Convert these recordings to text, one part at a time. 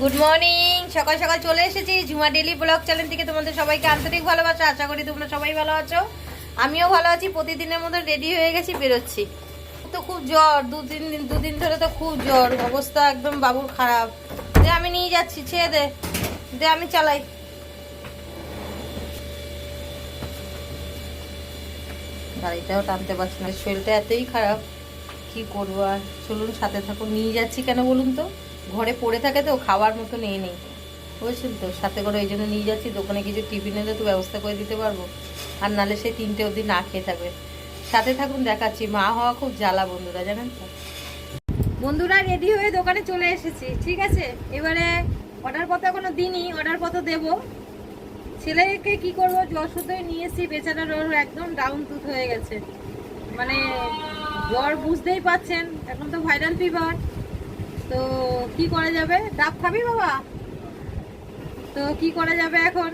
Good morning সকাল সকাল চলে এসেছি ঝুমা ডেলি ব্লগ চ্যানেল থেকে। তোমাদের সবাইকে আন্তরিক ভালোবাসা। আশা করি তোমরা সবাই ভালো আছো। আমিও ভালো আছি। প্রতিদিনের মতো রেডি হয়ে গেছি, বেরোচ্ছি। তো খুব জ্বর। দু তিন দিন দুদিন ধরে তো খুব জ্বর। অবস্থা একদম বাবুর খারাপ। দে, আমি নিয়ে যাচ্ছি, ছেড়ে দে। দে, আমি চালাই। গাড়িটাও টানতে পারছি না। শরীরটা এতই খারাপ। কি করব আর? চলুন, সাথে থাকুন। নিয়ে যাচ্ছি কেন বলুন তো? ঘরে পড়ে থাকে তো, খাওয়ার মতো নিয়ে নেই। বুঝছেন তো, সাথে করে ওই জন্য নিয়ে যাচ্ছি, দোকানে কিছু টিফিন এলে তো ব্যবস্থা করে দিতে পারব। আর নালে সেই তিনটে অবধি না খেয়ে থাকবে। সাথে থাকুন, দেখাচ্ছি। মা হওয়া খুব জ্বালা, বন্ধুরা, জানেন তো। বন্ধুরা রেডি হয়ে দোকানে চলে এসেছি, ঠিক আছে? এবারে অর্ডার পত্র এখনও দিনই অর্ডার পত্র দেবো। ছেলেকে কি করব, জ্বর শুধু নিয়ে এসেছি বেচারার ওর একদম ডাউন টুথ হয়ে গেছে। মানে জ্বর বুঝতেই পাচ্ছেন, এখন তো ভাইরাল ফিভার তো কি করা যাবে? ডাব খাবি বাবা? তো কি করা যাবে এখন?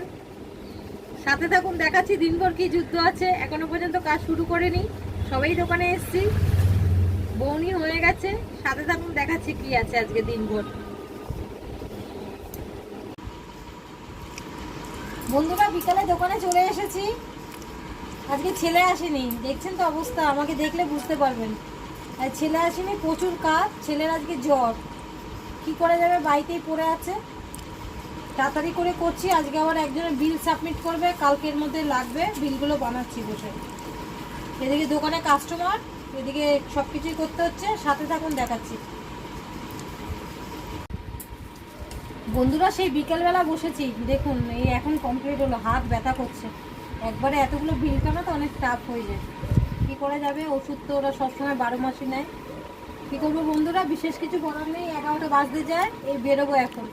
সাথে থাকুন, দেখাচ্ছি, দিনভর কি যুদ্ধ আছে। এখনও পর্যন্ত কাজ শুরু করেনি। সবাই দোকানে এসছি। বৌনি হয়ে গেছে। সাথে থাকুন, দেখাচ্ছি কি আছে আজকে দিনভর। বন্ধুরা, বিকালে দোকানে চলে এসেছি। আজকে ছেলে আসেনি। দেখছেন তো অবস্থা? আমাকে দেখলে বুঝতে পারবেন। আর ছেলে আসেনি, প্রচুর কাজ। ছেলের আজকে জ্বর। কি করা যাবে? বাড়িতেই পড়ে আছে। তাড়াতাড়ি করে করছি। আজকে আবার একজনের বিল সাবমিট করবে। কালকের মধ্যে লাগবে। বিলগুলো বানাচ্ছি বসে। এদিকে দোকানে কাস্টমার এদিকে সব কিছুই করতে হচ্ছে। সাথে থাকুন, দেখাচ্ছি। বন্ধুরা, সেই বিকেলবেলা বসেছি। দেখুন, এই এখন কমপ্লিট হলো। হাত ব্যথা করছে। একবারে এতগুলো বিল টানা তো অনেক টাফ হয়ে যায়। কী করা যাবে? ওষুধ তো ওরা সবসময় বারো মাসই নেয়। কী করব বন্ধুরা? বিশেষ কিছু বলার নেই, এগারোটা বাজতে যায়, এই বেরোবো এখন।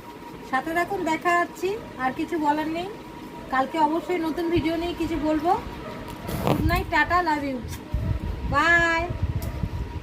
সাথে দেখুন দেখা যাচ্ছি আর কিছু বলার নেই। কালকে অবশ্যই নতুন ভিডিও নিয়ে কিছু বলব। Good night tata love you bye